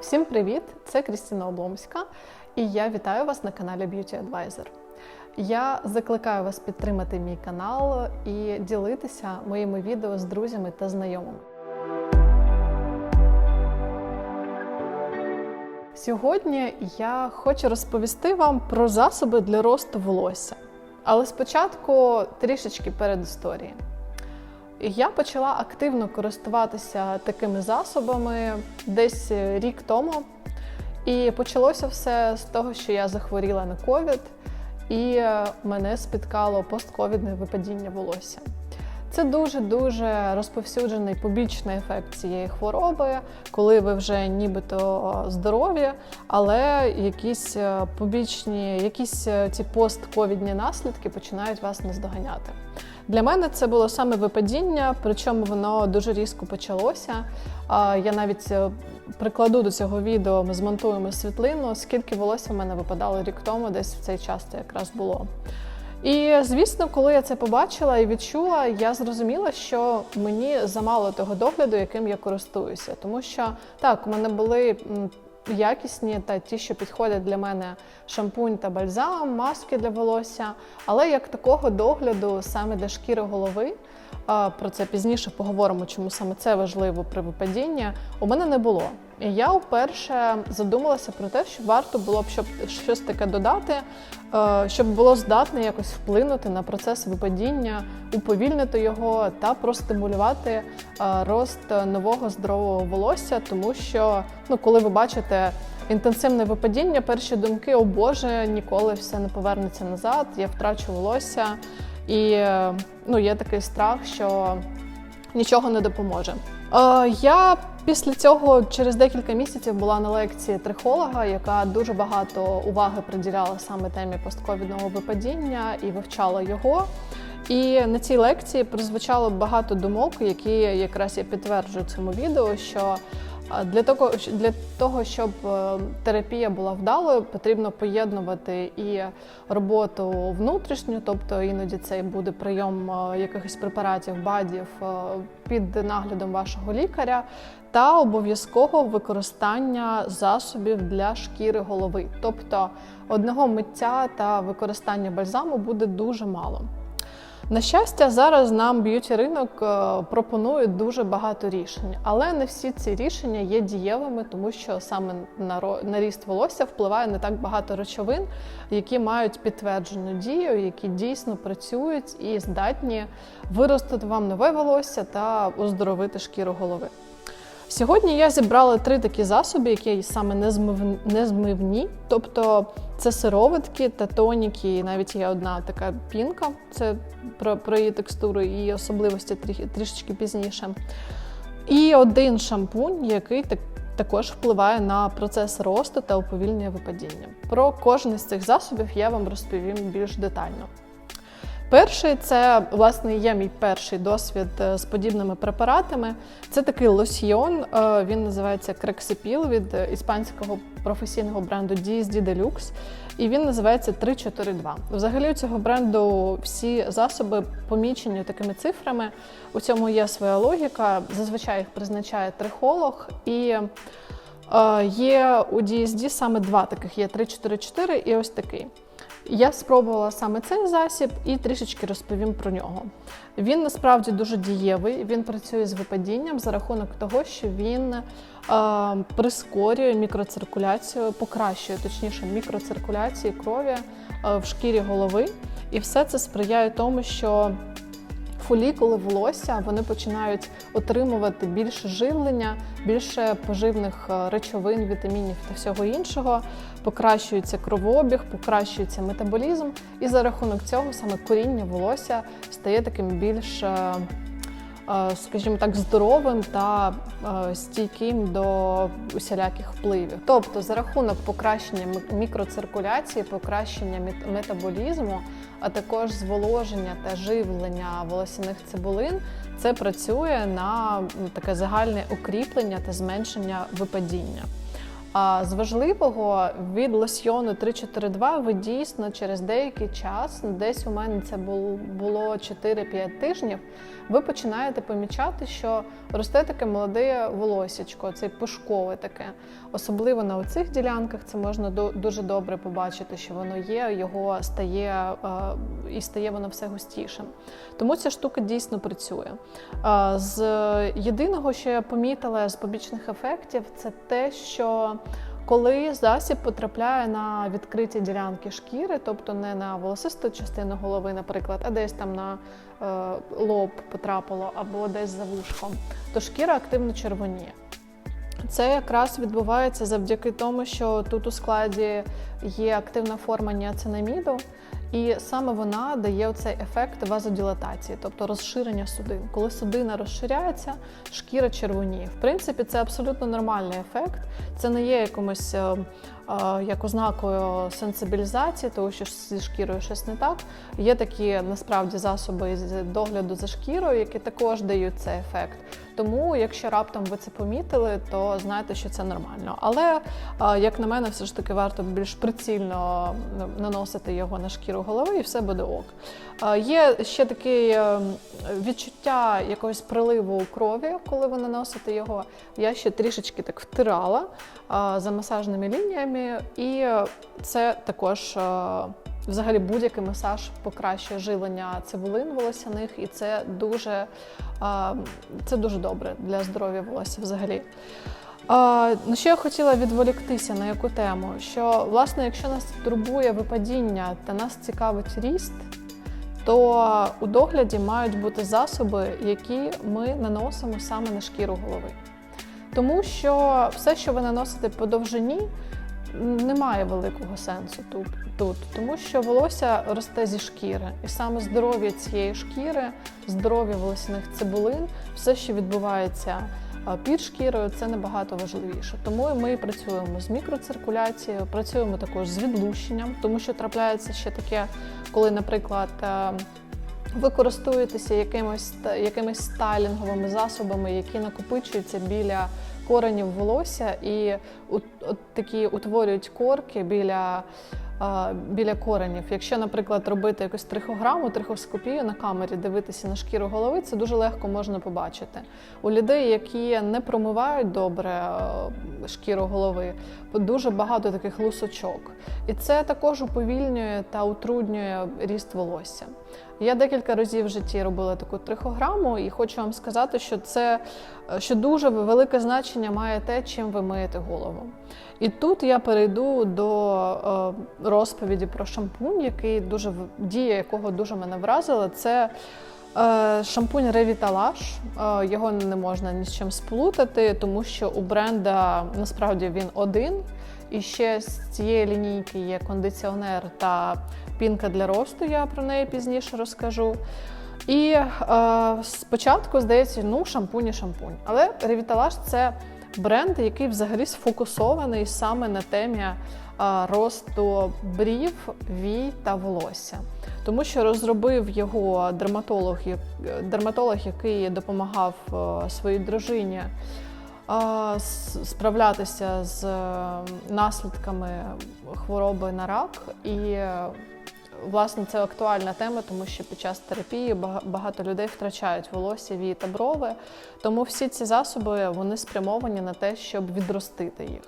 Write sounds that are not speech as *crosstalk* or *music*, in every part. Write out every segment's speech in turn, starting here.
Всім привіт! Це Крістіна Обломська, і я вітаю вас на каналі Beauty Advisor. Я закликаю вас підтримати мій канал і ділитися моїми відео з друзями та знайомими. Сьогодні я хочу розповісти вам про засоби для росту волосся. Але спочатку трішечки перед історії. Я почала активно користуватися такими засобами десь рік тому. І почалося все з того, що я захворіла на ковід, і мене спіткало постковідне випадіння волосся. Це дуже-дуже розповсюджений побічний ефект цієї хвороби, коли ви вже нібито здорові, але якісь побічні, якісь ці постковідні наслідки починають вас наздоганяти. Для мене це було саме випадіння, причому воно дуже різко почалося. Я навіть прикладу до цього відео, ми змонтуємо світлину, скільки волосся в мене випадало рік тому, десь в цей час це якраз було. І звісно, коли я це побачила і відчула, я зрозуміла, що мені замало того догляду, яким я користуюся. Тому що так, у мене були якісні та ті, що підходять для мене шампунь та бальзам, маски для волосся, але як такого догляду саме для шкіри голови. Про це пізніше поговоримо, чому саме це важливо при випадінні. У мене не було. Я вперше задумалася про те, що варто було б щоб щось таке додати, щоб було здатне якось вплинути на процес випадіння, уповільнити його та простимулювати рост нового здорового волосся, тому що ну, коли ви бачите. Інтенсивне випадіння, перші думки, о Боже, ніколи все не повернеться назад, я втрачу волосся. І ну, є такий страх, що нічого не допоможе. Е, я після цього через декілька місяців була на лекції трихолога, яка дуже багато уваги приділяла саме темі постковідного випадіння і вивчала його. І на цій лекції прозвучало багато думок, які якраз я підтверджую цьому відео, що для того, для того, щоб е, терапія була вдалою, потрібно поєднувати і роботу внутрішню, тобто іноді це буде прийом е, якихось препаратів, бадів е, під наглядом вашого лікаря, та обов'язково використання засобів для шкіри голови. Тобто одного миття та використання бальзаму буде дуже мало. На щастя, зараз нам б'юті ринок е, пропонує дуже багато рішень, але не всі ці рішення є дієвими, тому що саме на ріст волосся впливає не так багато речовин, які мають підтверджену дію, які дійсно працюють і здатні виростити вам нове волосся та оздоровити шкіру голови. Сьогодні я зібрала три такі засоби, які саме незмивні, тобто це сироватки та тоніки, і навіть є одна така пінка, це про, про її текстуру і особливості трішечки пізніше. І один шампунь, який так. Також впливає на процес росту та уповільнення випадіння. Про кожен з цих засобів я вам розповім більш детально. Перший це власне є мій перший досвід е, з подібними препаратами. Це такий лосьйон, е, він називається Крексипіл від іспанського професійного бренду DSD Deluxe. І він називається 342. Взагалі у цього бренду всі засоби помічені такими цифрами. У цьому є своя логіка. Зазвичай їх призначає трихолог. І е, є у DSD саме два таких: є 344 і ось такий. Я спробувала саме цей засіб і трішечки розповім про нього. Він насправді дуже дієвий, він працює з випадінням за рахунок того, що він е, прискорює мікроциркуляцію, покращує точніше мікроциркуляцію крові е, в шкірі голови. І все це сприяє тому, що фолікули волосся вони починають отримувати більше живлення, більше поживних е, речовин, вітамінів та всього іншого. Покращується кровообіг, покращується метаболізм, і за рахунок цього саме коріння волосся стає таким більш е, скажімо так, здоровим та е, стійким до усіляких впливів. Тобто, за рахунок покращення мікроциркуляції, покращення метаболізму, а також зволоження та живлення волосяних цибулин, це працює на таке загальне укріплення та зменшення випадіння. А з важливого від лосьйону 342 ви дійсно через деякий час, десь у мене це було 4-5 тижнів, ви починаєте помічати, що росте таке молоде волосічко, це пушкове таке. Особливо на оцих ділянках це можна дуже добре побачити, що воно є, його стає е, і стає воно все густішим. Тому ця штука дійсно працює. Е, З єдиного, що я помітила з побічних ефектів, це те, що коли засіб потрапляє на відкриті ділянки шкіри, тобто не на волосисту частину голови, наприклад, а десь там на е, лоб потрапило або десь за вушком, то шкіра активно червоніє. Це якраз відбувається завдяки тому, що тут у складі є активна форма ніацинаміду, і саме вона дає цей ефект вазодилатації, тобто розширення судин. Коли судина розширяється, шкіра червоніє. В принципі, це абсолютно нормальний ефект. Це не є якимось е, е, як ознакою сенсибілізації, тому що зі шкірою щось не так. Є такі насправді засоби з догляду за шкірою, які також дають цей ефект. Тому, якщо раптом ви це помітили, то знайте, що це нормально. Але е, як на мене, все ж таки варто більш прицільно наносити його на шкіру голови, і все буде ок. Е, Є ще таке відчуття якогось приливу крові, коли ви наносите його. Я ще трішечки так втирала е, за масажними лініями, і це також. Взагалі будь-який масаж покращує живлення цибулин волосяних, і це дуже, це дуже добре для здоров'я волосся взагалі. На що я хотіла відволіктися на яку тему? Що власне, якщо нас турбує випадіння та нас цікавить ріст, то у догляді мають бути засоби, які ми наносимо саме на шкіру голови. Тому що все, що ви наносите по довжині, немає великого сенсу тут, тут, тому що волосся росте зі шкіри, і саме здоров'я цієї шкіри, здоров'я волосяних цибулин, все, що відбувається під шкірою, це набагато важливіше. Тому ми працюємо з мікроциркуляцією, працюємо також з відлущенням, тому що трапляється ще таке, коли, наприклад. е, ви користуєтеся якимось якимись стайлінговими засобами, які накопичуються біля коренів волосся, і от, от такі утворюють корки біля, біля коренів. Якщо, наприклад, робити якусь трихограму, трихоскопію на камері, дивитися на шкіру голови, це дуже легко можна побачити. У людей, які не промивають добре шкіру голови, дуже багато таких лусочок. І це також уповільнює та утруднює ріст волосся. Я декілька разів в житті робила таку трихограму, і хочу вам сказати, що це що дуже велике значення має те, чим ви миєте голову. І тут я перейду до е, розповіді про шампунь, який дуже дія, якого дуже мене вразила. Це е, шампунь Revitalash. Е, його не можна ні з чим сплутати, тому що у бренда насправді він один. І ще з цієї лінійки є кондиціонер та пінка для росту. Я про неї пізніше розкажу. І е, спочатку здається, ну шампунь і шампунь. Але Revitalash – це бренд, який взагалі сфокусований саме на темі е, росту брів, вій та волосся. Тому що розробив його дерматолог, дерматолог, який допомагав е, своїй дружині а, справлятися з е, наслідками хвороби на рак. І е, власне це актуальна тема, тому що під час терапії багато людей втрачають волосся, вії та брови. Тому всі ці засоби вони спрямовані на те, щоб відростити їх.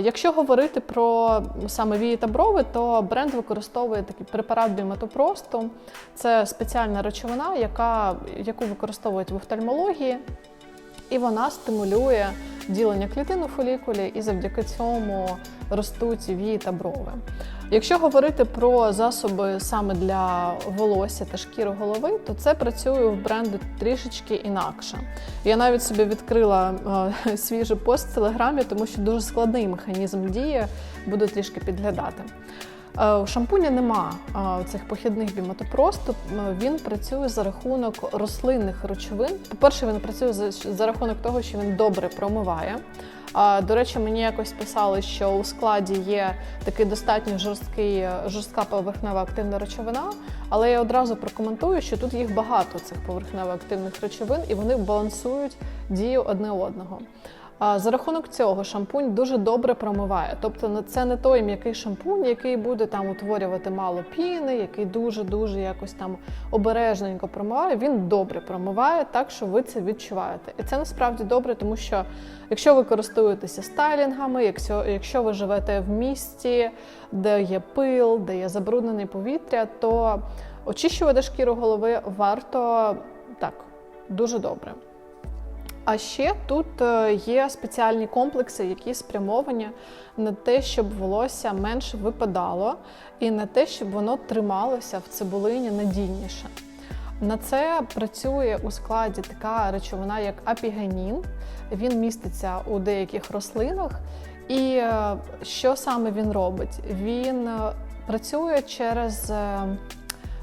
Якщо говорити про саме вії та брови, то бренд використовує такий препарат біоматопросту. Це спеціальна речовина, яка, яку використовують в офтальмології, і вона стимулює ділення клітин у фолікулі, і завдяки цьому ростуть вії та брови. Якщо говорити про засоби саме для волосся та шкіри голови, то це працює в бренду трішечки інакше. Я навіть собі відкрила е, *laughs* свіжий пост в телеграмі, тому що дуже складний механізм дії, буду трішки підглядати. Е, У шампуня нема е, цих похідних біоматопросту. Е, Він працює за рахунок рослинних речовин. По-перше, він працює за, рахунок того, що він добре промиває. До речі, мені якось писали, що у складі є такий достатньо жорсткий, жорстка поверхнева активна речовина, але я одразу прокоментую, що тут їх багато цих поверхнево активних речовин, і вони балансують дію одне одного. За рахунок цього шампунь дуже добре промиває. Тобто це не той м'який шампунь, який буде там утворювати мало піни, який дуже-дуже якось там обережненько промиває. Він добре промиває, так що ви це відчуваєте. І це насправді добре, тому що якщо ви користуєтеся стайлінгами, якщо, якщо ви живете в місті, де є пил, де є забруднене повітря, то очищувати шкіру голови варто так дуже добре. А ще тут е, є спеціальні комплекси, які спрямовані на те, щоб волосся менше випадало, і на те, щоб воно трималося в цибулині надійніше. На це працює у складі така речовина, як апігенін. Він міститься у деяких рослинах. І е, що саме він робить? Він е, працює через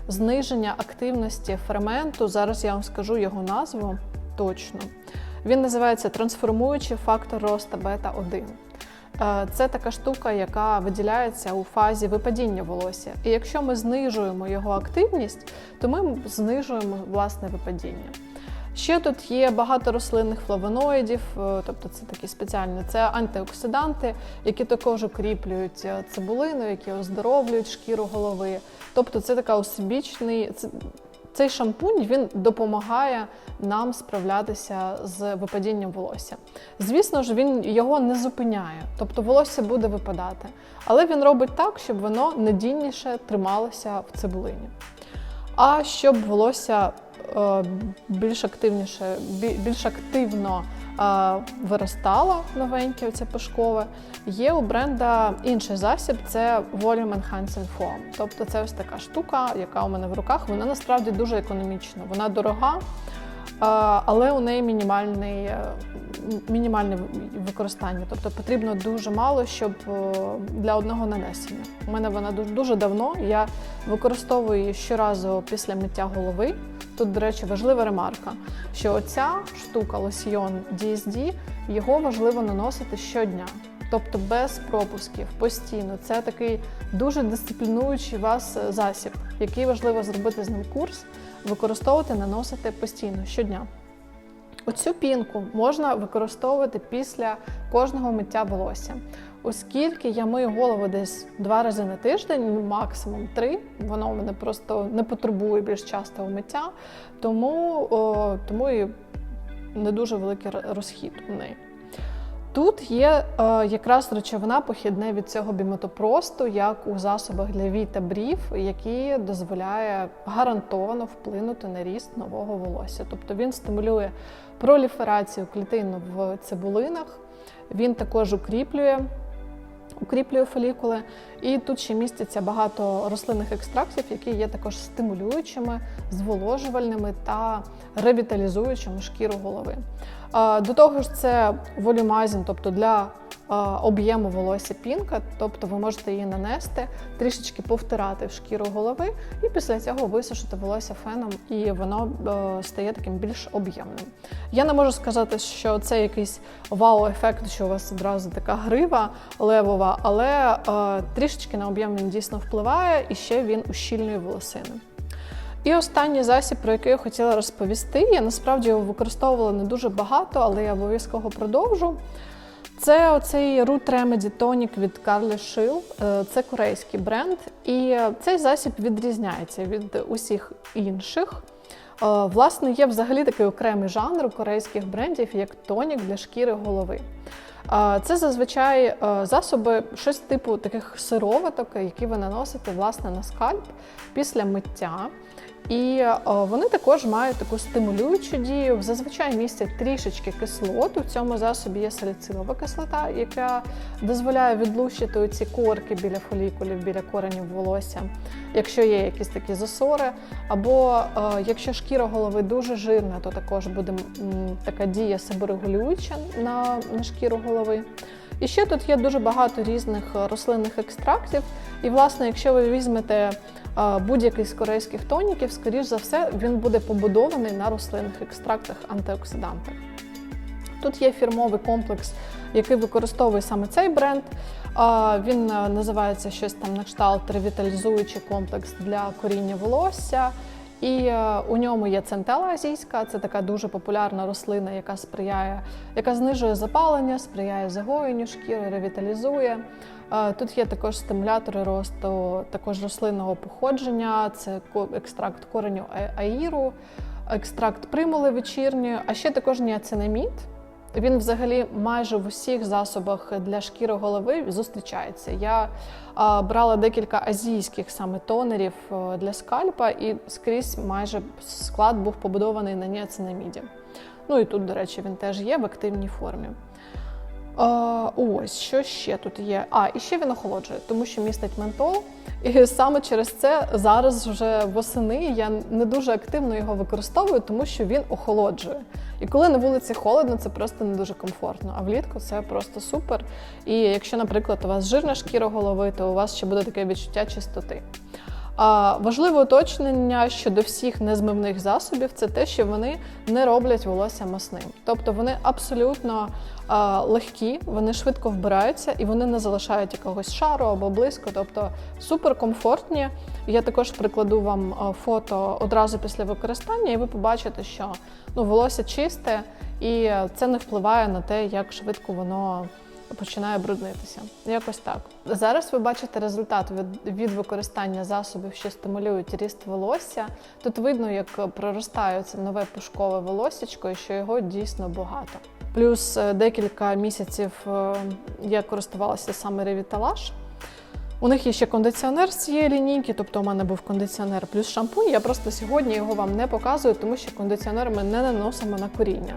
зниження активності ферменту. Зараз я вам скажу його назву точно. Він називається трансформуючий фактор росту бета-1. Е, Це така штука, яка виділяється у фазі випадіння волосся. І якщо ми знижуємо його активність, то ми знижуємо власне випадіння. Ще тут є багато рослинних флавоноїдів, е, тобто це такі спеціальні це антиоксиданти, які також укріплюють е, цибулину, які оздоровлюють шкіру голови. Тобто це така осібічний. Це, цей шампунь він допомагає нам справлятися з випадінням волосся. Звісно ж, він його не зупиняє, тобто волосся буде випадати, але він робить так, щоб воно надійніше трималося в цибулині. А щоб волосся е, більш активніше, більш активно виростало новеньке, оце пушкове, є у бренда інший засіб це Volume Enhancing Foam. Тобто це ось така штука, яка у мене в руках. Вона насправді дуже економічна. Вона дорога, але у неї мінімальний, е, мінімальне використання. Тобто потрібно дуже мало, щоб е, для одного нанесення. У мене вона дуже, дуже давно. Я використовую її щоразу після миття голови. Тут, до речі, важлива ремарка, що оця штука лосьйон DSD, його важливо наносити щодня. Тобто без пропусків, постійно. Це такий дуже дисциплінуючий вас е, засіб, який важливо зробити з ним курс, використовувати, наносити постійно щодня. Оцю пінку можна використовувати після кожного миття волосся. Оскільки я мию голову десь два рази на тиждень, ну, максимум три, воно мене просто не потребує більш частого миття, тому, о, тому і не дуже великий розхід у неї. Тут є е, якраз речовина похідне від цього біметопросту, як у засобах для вій та брів, який дозволяє гарантовано вплинути на ріст нового волосся. Тобто він стимулює проліферацію клітин в цибулинах, він також укріплює. Укріплює фолікули, і тут ще міститься багато рослинних екстрактів, які є також стимулюючими, зволожувальними та ревіталізуючими шкіру голови. До того ж, це волюмазін, тобто для об'єму волосся пінка, тобто ви можете її нанести, трішечки повтирати в шкіру голови, і після цього висушити волосся феном, і воно е, стає таким більш об'ємним. Я не можу сказати, що це якийсь вау-ефект, що у вас одразу така грива левова, але е, трішечки на об'єм він дійсно впливає, і ще він ущільнює волосини. І останній засіб, про який я хотіла розповісти, я насправді його використовувала не дуже багато, але я обов'язково продовжу. Це оцей Root Remedy Tonic від Carly Shill. Е, Це корейський бренд, і цей засіб відрізняється від усіх інших. Е, Власне, є взагалі такий окремий жанр у корейських брендів, як тонік для шкіри голови. Е, Це зазвичай засоби, щось типу таких сироваток, які ви наносите власне на скальп після миття. І е, вони також мають таку стимулюючу дію. Зазвичай містять трішечки кислот. У цьому засобі є саліцилова кислота, яка дозволяє відлущити ці корки біля фолікулів, біля коренів волосся, якщо є якісь такі засори. Або е, якщо шкіра голови дуже жирна, то також буде така дія себорегулююча на, на шкіру голови. І ще тут є дуже багато різних рослинних екстрактів. І, власне, якщо ви візьмете будь-який з корейських тоніків, скоріш за все, він буде побудований на рослинних екстрактах антиоксидантах. Тут є фірмовий комплекс, який використовує саме цей бренд. Він е, називається щось там на кшталт ревіталізуючий комплекс для коріння волосся. І е, у ньому є центела азійська, це така дуже популярна рослина, яка сприяє, яка знижує запалення, сприяє загоєнню шкіри, ревіталізує. Тут є також стимулятори росту, також рослинного походження, це екстракт кореню аїру, екстракт примули вечірньої, а ще також ніацинамід. Він взагалі майже в усіх засобах для шкіри голови зустрічається. Я а, брала декілька азійських саме тонерів е, для скальпа, і скрізь майже склад був побудований на ніацинаміді. Ну і тут, до речі, він теж є в активній формі. А, ось, що ще тут є? А, і ще він охолоджує, тому що містить ментол. І саме через це зараз вже восени я не дуже активно його використовую, тому що він охолоджує. І коли на вулиці холодно, це просто не дуже комфортно. А влітку це просто супер. І якщо, наприклад, у вас жирна шкіра голови, то у вас ще буде таке відчуття чистоти. А важливе уточнення щодо всіх незмивних засобів це те, що вони не роблять волосся масним. Тобто вони абсолютно а, легкі, вони швидко вбираються і вони не залишають якогось шару або блиску. Тобто суперкомфортні. Я також прикладу вам фото одразу після використання, і ви побачите, що ну, волосся чисте, і це не впливає на те, як швидко воно починає бруднитися. Якось так. Зараз ви бачите результат від, від використання засобів, що стимулюють ріст волосся. Тут видно, як проростає це нове пушкове волосічко і що його дійсно багато. Плюс е, декілька місяців е, я користувалася саме ревіталаш. У них є ще кондиціонер з цієї лінійки, тобто у мене був кондиціонер плюс шампунь. Я просто сьогодні його вам не показую, тому що кондиціонер ми не наносимо на коріння.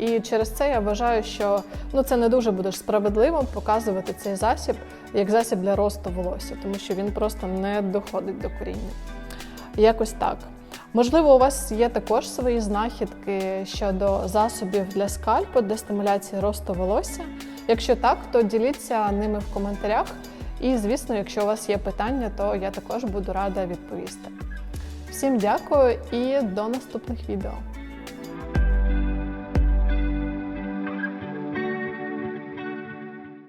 І через це я вважаю, що ну це не дуже буде справедливо показувати цей засіб як засіб для росту волосся, тому що він просто не доходить до коріння. Якось так. Можливо, у вас є також свої знахідки щодо засобів для скальпу, для стимуляції росту волосся. Якщо так, то діліться ними в коментарях. І, звісно, якщо у вас є питання, то я також буду рада відповісти. Всім дякую і до наступних відео.